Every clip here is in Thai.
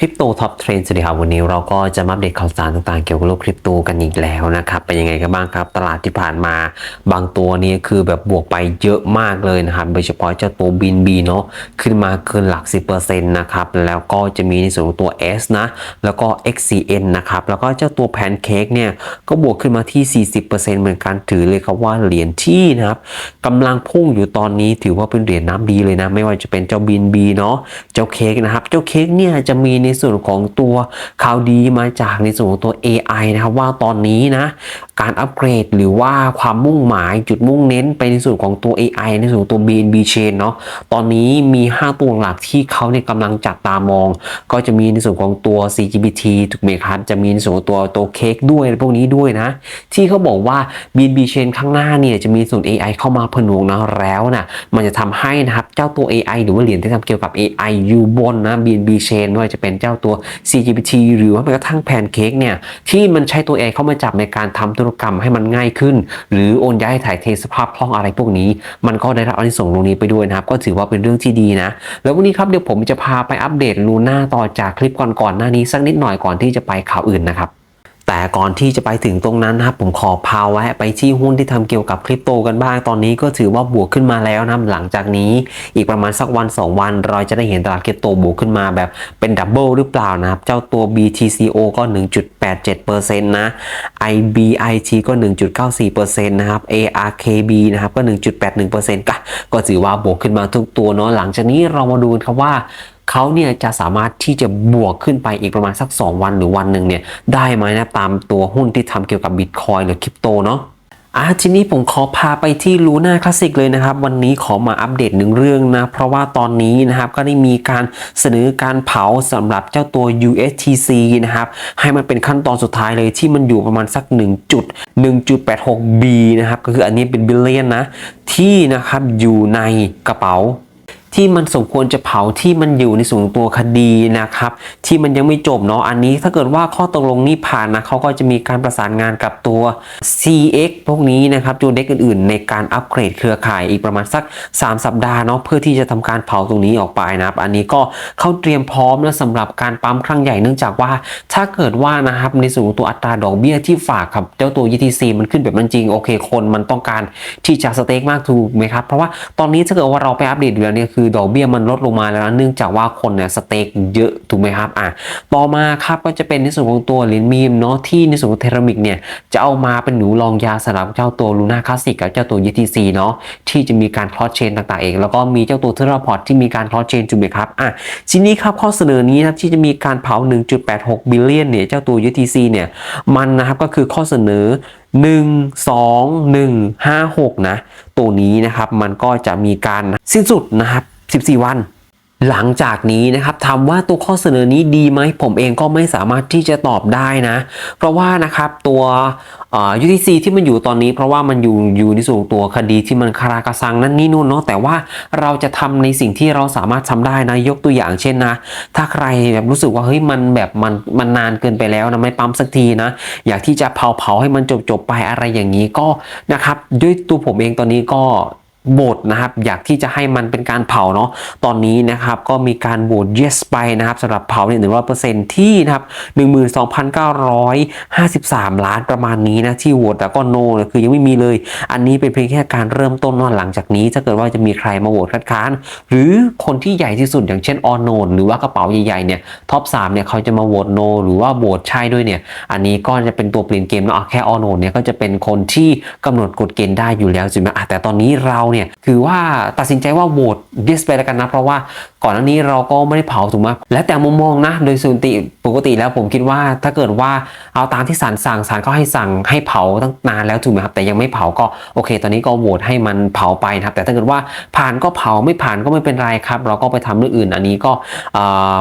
he โตท็อปเทรนด์สวัสดีครับวันนี้เราก็จะมาอัปเดตข่าวสารต่างๆ เกี่ยวกับโลกคริปโตกันอีกแล้วนะครับ เป็นยังไงกันบ้างครับ ตลาดที่ผ่านมาบางตัวนี้คือแบบบวกไปเยอะมากเลยนะครับ โดยเฉพาะเจ้าตัวบินบีเนาะขึ้นมาเกินหลัก 10%นะครับ แล้วก็จะมีในส่วนของตัว S นะ แล้วก็ XCN นะครับ แล้วก็เจ้าตัวแพนเค้กเนี่ยก็บวกขึ้นมาที่ 40%เหมือนกันถือเลยครับว่าเหรียญที่นะครับกำลังพุ่งอยู่ตอนนี้ถือว่าเป็นเหรียญน้ำดีเลยนะ ไม่ว่าจะเป็นเจ้าบินบีเนาะเจ้าเค้กนะครับเจ้าเค้กเนี่ยจะมีในส่วน่วนของตัวข่าวดีมาจากในส่วนของตัว AI นะครับว่าตอนนี้นะ การอัปเกรดหรือว่าความมุ่งหมายจุดมุ่งเน้นไปในส่วนของตัว AI ในส่วนตัว BNB Chain เนาะตอนนี้มี 5 ตัวหลักที่เขาเนี่ยกำลังจับตามอง ก็จะมีในส่วนของตัว CGBT ถูกไหมครับจะมีในส่วนของตัวตัวเค้กด้วยพวกนี้ด้วยนะ ที่เขาบอกว่า BNB Chain ข้างหน้าเนี่ยจะมีส่วน AI เข้ามาผนวกนะแล้วนะมันจะทำให้นะครับเจ้าตัว AI หรือว่าเหรียญที่ทำเกี่ยวกับ AI อยู่บนนะ BNB Chain ไม่ว่าจะเป็นเจ้าตัว CGBT หรือว่าแม้กระทั่งแพนเค้กเนี่ยที่มันใช้ตัว AI เข้ามาจับในการทำธุรกรรมให้มันง่ายขึ้น หรือโอนย้ายถ่ายเทสภาพคล่องอะไรพวกนี้ มันก็ได้รับอานิสงส์ตรงนี้ไปด้วยนะครับ ก็ถือว่าเป็นเรื่องที่ดีนะ แล้ววันนี้ครับเดี๋ยวผมจะพาไปอัปเดตลูน่าต่อจากคลิปก่อนๆหน้านี้สักนิดหน่อยก่อนที่จะไปข่าวอื่นนะครับ ก่อนที่จะไปถึงตรงนั้นนะครับผมขอพาแวะไปที่หุ้นที่ทำเกี่ยวกับคริปโตกันบ้างตอนนี้ก็ถือว่าบวกขึ้นมาแล้วนะหลังจากนี้อีกประมาณสักวัน 2 วัน เราจะได้เห็นตลาดคริปโตบวกขึ้นมาแบบเป็นดับเบิลหรือเปล่านะครับ เจ้าตัว BTCO ก็ 1.87%นะ IBIT ก็ 1.94%นะครับ ARKB นะครับก็ 1.81%ก็ก็ถือว่าบวกขึ้นมาทุกตัวเนาะหลังจากนี้เรามาดูกันครับว่า เขาเนี่ยจะสามารถที่จะบวกขึ้นไปอีกประมาณสัก 2 วันหรือวันหนึ่งเนี่ยได้ไหมนะตามตัวหุ้นที่ทำเกี่ยวกับบิตคอยหรือคริปโตเนาะอะทีนี้ผมขอพาไปที่ลูน่าคลาสสิกเลยนะครับ วันนี้ขอมาอัปเดตหนึ่งเรื่องนะ เพราะว่าตอนนี้นะครับก็ได้มีการเสนอการเผาสำหรับเจ้าตัว USTC นะครับ ให้มันเป็นขั้นตอนสุดท้ายเลยที่มันอยู่ประมาณสัก1จุด1.86 B นะครับ ก็คืออันนี้เป็นบิลเลียนนะ ที่นะครับอยู่ในกระเป๋า ที่มันสมควรจะเผาที่มันอยู่ในส่วนตัวคดีนะครับ ที่มันยังไม่จบเนาะอันนี้ถ้าเกิดว่าข้อตกลงนี้ผ่านนะเขาก็จะมีการประสานงานกับตัว CX พวกนี้นะครับจูเด็กอื่นๆ ในการอัปเกรดเครือข่ายอีกประมาณสัก 3 สัปดาห์เนาะเพื่อที่จะทำการเผาตรงนี้ออกไปนะครับ อันนี้ก็เขาเตรียมพร้อมแล้วสำหรับการปั๊มครั้งใหญ่เนื่องจากว่า ถ้าเกิดว่านะครับในส่วนตัวอัตราดอกเบี้ยที่ฝากกับเจ้าตัว ETC มันขึ้นแบบนั้นจริงโอเคคนมันต้องการที่จะสเต็กมากถูกไหมครับเพราะว่าตอนนี้ถ้าเกิดว่าเราไปอัปเดตดูแล้วเนี่ยคือดอกเบี้ยมันลดลงมาแล้วนะเนื่องจากว่าคนเนี่ยสเต็กเยอะถูกไหมครับอะต่อมาครับก็จะเป็นในส่วนของตัวเหรียญมีมเนาะที่ในส่วนของเทรามิกเนี่ยจะเอามาเป็นหนูรองยาสำหรับเจ้าตัวลูน่าคลาสสิกกับเจ้าตัว ETC เนาะที่จะมีการคลอสเชนต่างๆเอง แล้วก็มีเจ้าตัวเทราพอร์ตที่มีการคลอสเชนถูกไหมครับอะทีนี้ครับข้อเสนอนี้นะครับที่จะมีการเผา 1.86 บิลเลียนเนี่ยเจ้าตัว UTC เนี่ยมันนะครับก็คือข้อเสนอ1 2 1 5 6 นะ ตัวนี้นะครับมันก็จะมีการสิ้นสุดนะครับ 14 วัน หลังจากนี้นะครับถามว่าตัวข้อเสนอนี้ดีไหมผมเองก็ไม่สามารถที่จะตอบได้นะ เพราะว่านะครับตัวอ่อ UTC ที่มันอยู่ตอนนี้ เพราะว่ามันอยู่อยู่ในส่วนตัวคดีที่มันคารากระซังนั่นนี่นู่นเนาะแต่ว่าเราจะทำในสิ่งที่เราสามารถทำได้นะยกตัวอย่างเช่นนะ ถ้าใครแบบรู้สึกว่าเฮ้ยมันแบบมันมันนานเกินไปแล้วนะไม่ปั๊มสักทีนะ อยากที่จะเผาเผาให้มันจบจบไปอะไรอย่างนี้ก็นะครับด้วยตัวผมเองตอนนี้ก็ โหวตนะครับอยากที่จะให้มันเป็นการเผาเนาะตอนนี้นะครับก็มีการโหวต yes ไปนะครับสำหรับเผาเนี่ยหนึ่งร้อยเปอร์เซ็นต์ที่นะครับหนึ่งหมื่นสองพันเก้าร้อยห้าสิบสามล้านประมาณนี้นะที่โหวตแต่ก็ no เนี่ยคือยังไม่มีเลย อันนี้เป็นเพียงแค่การเริ่มต้นนอนหลังจากนี้ ถ้าเกิดว่าจะมีใครมาโหวตคัดค้าน หรือคนที่ใหญ่ที่สุดอย่างเช่นออนโนนหรือว่ากระเป๋าใหญ่ๆเนี่ยท็อป3เนี่ยเขาจะมาโหวต no หรือว่าโหวตใช่ด้วยเนี่ยอันนี้ก็จะเป็นตัวเปลี่ยนเกมเนาะแค่ออนโนนเนี่ยก็จะเป็นคนที่กำหนดกฎเกณฑ์ได้อยู่แล้วใช่ไหมอะแต่ตอนนี้เราเนี่ยคือว่าตัดสินใจว่าโหวต yes ไปแล้วกันนะ เพราะว่าก่อนหน้านี้เราก็ไม่ได้เผาถูกไหมและแต่มุมมองนะ โดยส่วนติปกติแล้วผมคิดว่าถ้าเกิดว่าเอาตามที่ศาลสั่งศาลก็ให้สั่งให้เผาตั้งนานแล้วถูกไหมครับแต่ยังไม่เผาก็โอเค ตอนนี้ก็โหวตให้มันเผาไปนะครับ แต่ถ้าเกิดว่าผ่านก็เผาไม่ผ่านก็ไม่เป็นไรครับ เราก็ไปทำเรื่องอื่นอันนี้ก็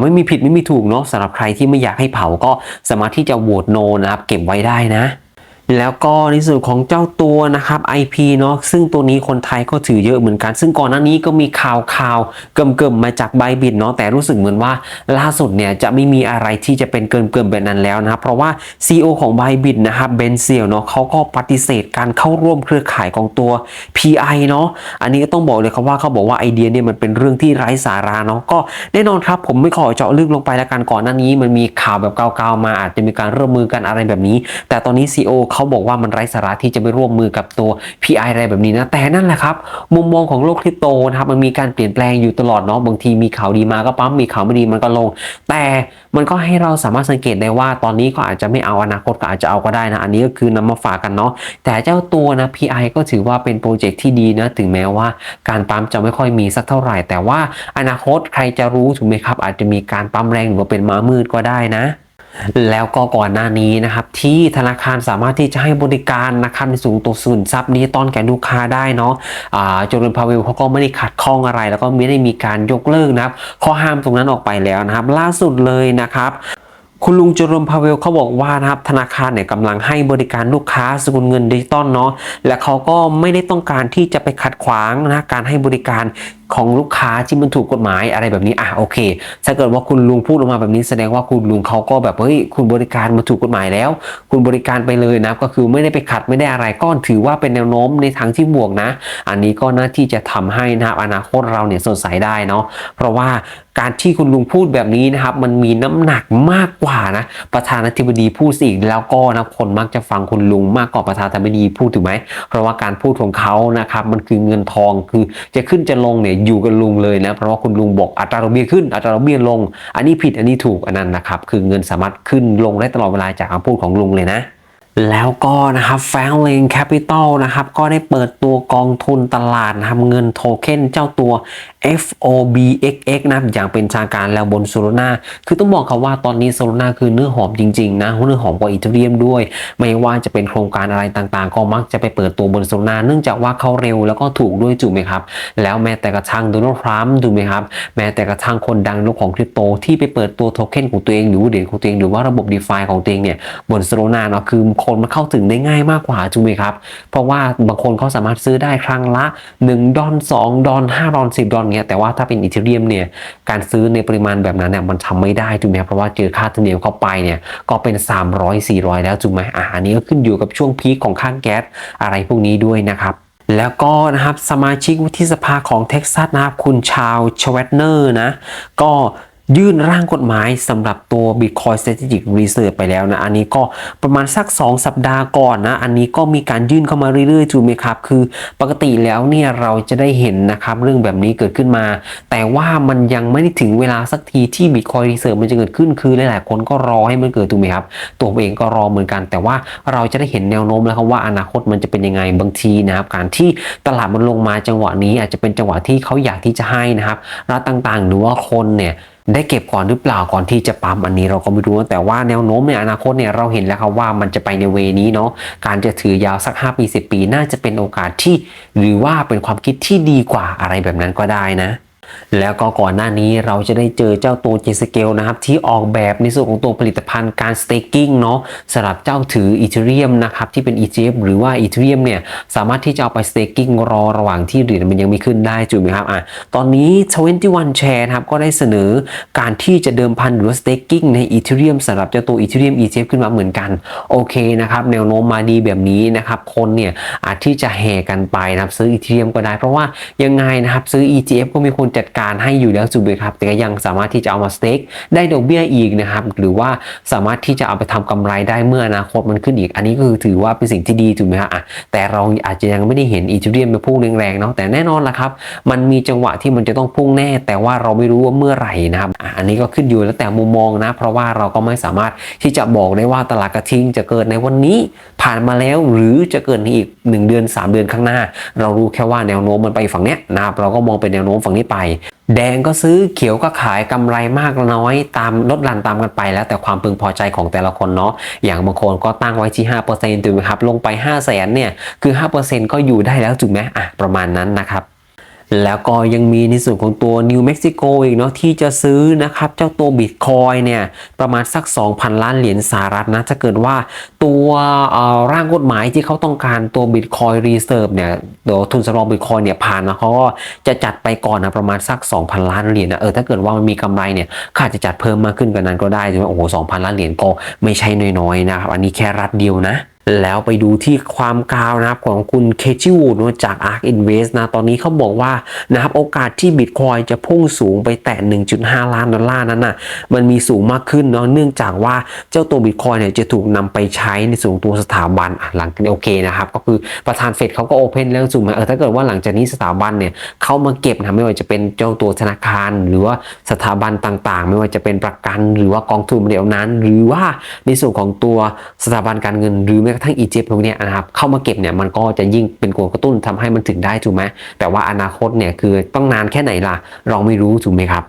ไม่มีผิดไม่มีถูกเนาะสำหรับใครที่ไม่อยากให้เผาก็สามารถที่จะโหวตโนนะครับเก็บไว้ได้นะ แล้วก็ในส่วนของเจ้าตัวนะครับ IP เนาะซึ่งตัวนี้คนไทยก็ถือเยอะเหมือนกัน ซึ่งก่อนหน้านี้ก็มีข่าวข่าวเกิมเกิมๆมาจากไบบิดเนาะแต่รู้สึกเหมือนว่าล่าสุดเนี่ยจะไม่มีอะไรที่จะเป็นเกินเกิมๆแบบนั้นแล้วนะครับเพราะว่า CEO ของไบบิดนะครับเบนเซียลเนาะเขาก็ปฏิเสธการเข้าร่วมเครือข่ายของตัว PI เนาะอันนี้ก็ต้องบอกเลยครับว่าเขาบอกว่าไอเดียเนี่ยมันเป็นเรื่องที่ไร้สาระเนาะก็แน่นอนครับผมไม่ขอเจาะลึกลงไปแล้วกันก่อนหน้านี้ มันมีข่าวแบบเก่าๆมาอาจจะมีการร่วมมือกันอะไรแบบนี้ แต่ตอนนี้ CEO เขาบอกว่ามันไร้สาระที่จะไปร่วมมือกับตัว PI อะไรแบบนี้นะ แต่นั่นแหละครับ มุมมองของโลกคริปโตนะครับมันมีการเปลี่ยนแปลงอยู่ตลอดเนาะบางทีมีข่าวดีมาก็ปั๊มมีข่าวไม่ดีมันก็ลง แต่มันก็ให้เราสามารถสังเกตได้ว่าตอนนี้ก็อาจจะไม่เอาอนาคตก็อาจจะเอาก็ได้นะ อันนี้ก็คือนำมาฝากกันเนาะแต่เจ้าตัวนะ PI ก็ถือว่าเป็นโปรเจกต์ที่ดีนะถึงแม้ว่าการปั๊มจะไม่ค่อยมีสักเท่าไหร่ แต่ว่าอนาคตใครจะรู้ถูกไหมครับ อาจจะมีการปั๊มแรงหรือว่าเป็นม้ามืดก็ได้นะ แล้วก็ก่อนหน้านี้นะครับที่ธนาคารสามารถที่จะให้บริการนะครับในสูงตัวส่นทรัพย์นี้ตอนแก่ลูกค้าได้เนาะอ่าโจเลนพาเวลเขาก็ไม่ได้ขัดข้องอะไร แล้วก็ไม่ได้มีการยกเลิกนะครับข้อห้ามตรงนั้นออกไปแล้วนะครับ ล่าสุดเลยนะครับคุณลุงจรมพาเวลเขาบอกว่านะครับธนาคารเนี่ยกำลังให้บริการลูกค้าสกุลเงินดิจิตอลเนาะและเขาก็ไม่ได้ต้องการที่จะไปขัดขวางนะการให้บริการ ของลูกค้าที่มันถูกกฎหมายอะไรแบบนี้อะโอเค ถ้าเกิดว่าคุณลุงพูดออกมาแบบนี้แสดงว่าคุณลุงเขาก็แบบเฮ้ยคุณบริการมาถูกกฎหมายแล้ว คุณบริการไปเลยนะก็คือไม่ได้ไปขัดไม่ได้อะไรก็ถือว่าเป็นแนวโน้มในทางที่บวกนะ อันนี้ก็น่าที่จะทำให้นะครับอนาคตเราเนี่ยสดใสได้เนาะเพราะว่าการที่คุณลุงพูดแบบนี้นะครับมันมีน้ำหนักมากกว่านะประธานาธิบดีพูดสิแล้วก็นะคนมักจะฟังคุณลุงมากกว่าประธานาธิบดีพูดถูกไหมเพราะว่าการพูดของเขานะครับมันคือเงินทองคือจะขึ้นจะลงเนี่ยอยู่กับลุงเลยนะ เพราะว่าคุณลุงบอกอัตราดอกเบี้ยขึ้นอัตราดอกเบี้ยลง อันนี้ผิดอันนี้ถูกอันนั้นนะครับ คือเงินสามารถขึ้นลงได้ตลอดเวลาจากคำพูดของลุงเลยนะ แล้วก็นะครับ f a n l i n g Capital นะครับก็ได้เปิดตัวกองทุนตลาดนะครับเงินโทเค็นเจ้าตัว FOBXX นะครับอย่างเป็นทางการแล้วบน Solana คือต้องบอกครับว่าตอนนี้ Solana คือเนื้อหอมจริงๆนะเนื้อหอมกว่าอีเทเรียมด้วย ไม่ว่าจะเป็นโครงการอะไรต่างๆ ก็มักจะไปเปิดตัวบน Solana เนื่องจากว่าเขาเร็วแล้วก็ถูกด้วยถูกไหมครับ แล้วแม้แต่กระทั่งโดนัลด์ทรัมป์ถูกไหมครับแม้แต่กระทั่งคนดังโลกของคริปโตที่ไปเปิดตัวโทเค็นของตัวเองหรือเหรียญของตัวเองหรือว่าระบบ d e f i ของตัวเองเนี่ยบน Solana เนาะคือคนมันเข้าถึงได้ง่ายมากกว่าถูกไหมครับ เพราะว่าบางคนเขาสามารถซื้อได้ครั้งละ 1 ดอล2 ดอล5ดอล10 ดอลเงี้ยแต่ว่าถ้าเป็นอีเทเรียมเนี่ยการซื้อในปริมาณแบบนั้นเนี่ยมันทำไม่ได้ถูกไหมครับเพราะว่าเจอค่าธรรมเนียมเข้าไปเนี่ยก็เป็น 300 400 แล้วถูกไหมอ่าอันนี้ก็ขึ้นอยู่กับช่วงพีคของค่าแก๊สอะไรพวกนี้ด้วยนะครับแล้วก็นะครับสมาชิกวุฒิสภาของเท็กซัสนะครับคุณชาวชเวตเนอร์นะก็ ยื่นร่างกฎหมายสำหรับตัว Bitcoin Strategic Research ไปแล้วนะ อันนี้ก็ประมาณสัก 2 สัปดาห์ก่อนนะ อันนี้ก็มีการยื่นเข้ามาเรื่อยๆถูกไหมครับ คือปกติแล้วเนี่ยเราจะได้เห็นนะครับเรื่องแบบนี้เกิดขึ้นมา แต่ว่ามันยังไม่ได้ถึงเวลาสักทีที่ Bitcoin Research มันจะเกิดขึ้นคือหลายๆคนก็รอให้มันเกิดถูกไหมครับ ตัวผมเองก็รอเหมือนกัน แต่ว่าเราจะได้เห็นแนวโน้มแล้วครับว่าอนาคตมันจะเป็นยังไงบางทีนะครับการที่ตลาดมันลงมาจังหวะนี้อาจจะเป็นจังหวะที่เขาอยากที่จะให้นะครับรัฐต่างๆ หรือว่าคนเนี่ย ได้เก็บก่อนหรือเปล่าก่อนที่จะปั๊มอันนี้เราก็ไม่รู้แต่ว่าแนวโน้มในอนาคตเนี่ยเราเห็นแล้วครับว่ามันจะไปในเวนี้เนาะการจะถือยาวสัก 5 ปี 10 ปี น่าจะเป็นโอกาสที่ หรือว่าเป็นความคิดที่ดีกว่าอะไรแบบนั้นก็ได้นะ แล้วก็ก่อนหน้านี้เราจะได้เจอเจ้าตัว j s c a l e นะครับที่ออกแบบในส่วนของตัวผลิตภัณฑ์การ staking เนาะสำหรับเจ้าถือ Ethereum นะครับที่เป็น ETF หรือว่า Ethereum เนี่ยสามารถที่จะเอาไป staking รอระหว่างที่เหรียญมันยังไม่ขึ้นได้ถูกไหมครับอะตอนนี้ 21 Share นะครับก็ได้เสนอการที่จะเดิมพันหรือว่า staking ใน Ethereum สำหรับเจ้าตัว Ethereum ETF ขึ้นมาเหมือนกันโอเคนะครับแนวโน้มมาดีแบบนี้นะครับคนเนี่ยอาจที่จะแห่กันไปนะครับซื้อ Ethereum ก็ได้ เพราะว่ายังไงนะครับซื้อ ETF ก็มีคนจัดการให้อยู่แล้วจุดเลยครับ แต่ก็ยังสามารถที่จะเอามาสเต็กได้ดอกเบี้ยอีกนะครับ หรือว่าสามารถที่จะเอาไปทำกำไรได้เมื่ออนาคตมันขึ้นอีก อันนี้ก็คือถือว่าเป็นสิ่งที่ดีถูกไหมครับอะแต่เราอาจจะยังไม่ได้เห็นอีเทเรียมไปพุ่งแรงๆเนาะแต่แน่นอนละครับ มันมีจังหวะที่มันจะต้องพุ่งแน่ แต่ว่าเราไม่รู้ว่าเมื่อไหร่นะครับอันนี้ก็ขึ้นอยู่แล้วแต่มุมมองนะ เพราะว่าเราก็ไม่สามารถที่จะบอกได้ว่าตลาดกระทิงจะเกิดในวันนี้ผ่านมาแล้วหรือจะเกิดในอีก 1 เดือน 3 เดือนข้างหน้า เรารู้แค่ว่าแนวโน้มมันไปฝั่งเนี้ยนะครับเราก็มองเป็นแนวโน้มฝั่งนี้ไป แดงก็ซื้อเขียวก็ขายกำไรมากน้อยตามลดหลั่นตามกันไป แล้วแต่ความพึงพอใจของแต่ละคนเนาะอย่างบางคนก็ตั้งไว้ที่5%ถูกไหมครับลงไป 5 0 0แสนเนี่ยคือ 5%ก็อยู่ได้แล้วถูกไหมอะประมาณนั้นนะครับ แล้วก็ยังมีในส่วนของตัว New Mexico อีกเนาะที่จะซื้อนะครับ เจ้าตัว Bitcoin เนี่ย ประมาณสัก 2,000 ล้านเหรียญสหรัฐนะถ้าเกิดว่าตัวร่างกฎหมายที่เขาต้องการตัว Bitcoin Reserve เนี่ยตัวทุนสำรอง Bitcoin เนี่ยผ่านนะเขาก็จะจัดไปก่อนนะประมาณสัก 2,000 ล้านเหรียญนะเออถ้าเกิดว่ามันมีกำไรเนี่ยเขาจจะจัดเพิ่มมากขึ้นกว่านั้นก็ได้ใช่ไหมโอ้โห2,000 ล้านเหรียญก็ไม่ใช่น้อยๆนะครับอันนี้แค่รัฐเดียวนะ แล้วไปดูที่ความกาวนะครับของคุณเคชิวูดจาก ARK Invest นะ ตอนนี้เขาบอกว่านะครับโอกาสที่ Bitcoin จะพุ่งสูงไปแตะ 1.5 ล้านดอลลาร์นั้นน่ะมันมีสูงมากขึ้นเนาะเนื่องจากว่าเจ้าตัว Bitcoin เนี่ยจะถูกนำไปใช้ในส่วนตัวสถาบันหลังโอเคนะครับ ก็คือประธานเฟดเขาก็โอเพนเรื่องสูงมาเออถ้าเกิดว่าหลังจากนี้สถาบันเนี่ยเข้ามาเก็บนะไม่ว่าจะเป็นเจ้าตัวธนาคาร หรือว่าสถาบันต่างๆ ไม่ว่าจะเป็นประกันหรือว่ากองทุนเดียวนั้น หรือว่าในส่วนของตัวสถาบันการเงินหรือแม้กระทั่ง ETF พวกเนี้ยนะครับเข้ามาเก็บเนี่ยมันก็จะยิ่งเป็นกลกระตุ้นทำให้มันถึงได้ถูกไหมแต่ว่าอนาคตเนี่ยคือต้องนานแค่ไหนล่ะเราไม่รู้ถูกไหมครับ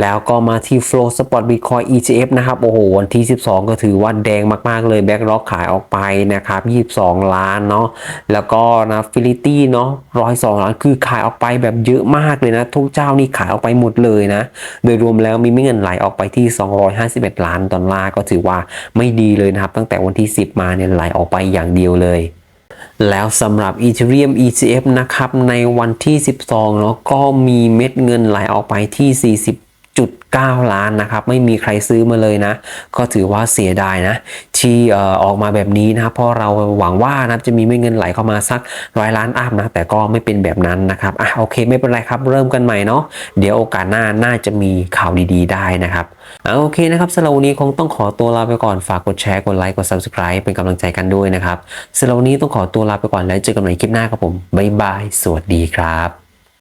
แล้วก็มาที่ Flow Spot Bitcoin ETF นะครับ โอ้โห วันที่ 12 ก็ถือว่าแดงมาก ๆ เลยแบ็กล็อกขายออกไปนะครับ 22 ล้านเนาะ แล้วก็นะฟิลิตี้เนาะ102 ล้าน คือขายออกไปแบบเยอะมากเลยนะ ทุกเจ้านี่ขายออกไปหมดเลยนะ โดยรวมแล้วมีเงินไหลออกไปที่ 251 ล้านดอลลาร์ก็ถือว่าไม่ดีเลยนะครับ ตั้งแต่วันที่ 10 มาเนี่ยไหลออกไปอย่างเดียวเลยแล้วสำหรับ Ethereum ETF นะครับ ในวันที่ 12เนาะก็มีเม็ดเงินไหลออกไปที่ 9 ล้านนะครับไม่มีใครซื้อมาเลยนะ ก็ถือว่าเสียดายนะ ที่ออกมาแบบนี้นะครับเพราะเราหวังว่านะจะมีเม็ดเงินไหลเข้ามาสักร้อยล้านอัพนะ แต่ก็ไม่เป็นแบบนั้นนะครับอะโอเคไม่เป็นไรครับเริ่มกันใหม่เนาะเดี๋ยวโอกาสหน้าน่าจะมีข่าวดีๆ ได้นะครับอะโอเคนะครับสำหรับวันนี้คงต้องขอตัวลาไปก่อนฝากกดแชร์กดไลค์กด subscribe เป็นกำลังใจกันด้วยนะครับสำหรับวันนี้ต้องขอตัวลาไปก่อนแล้วเจอกันใหม่คลิปหน้าครับผมบ๊ายบายสวัสดีครับ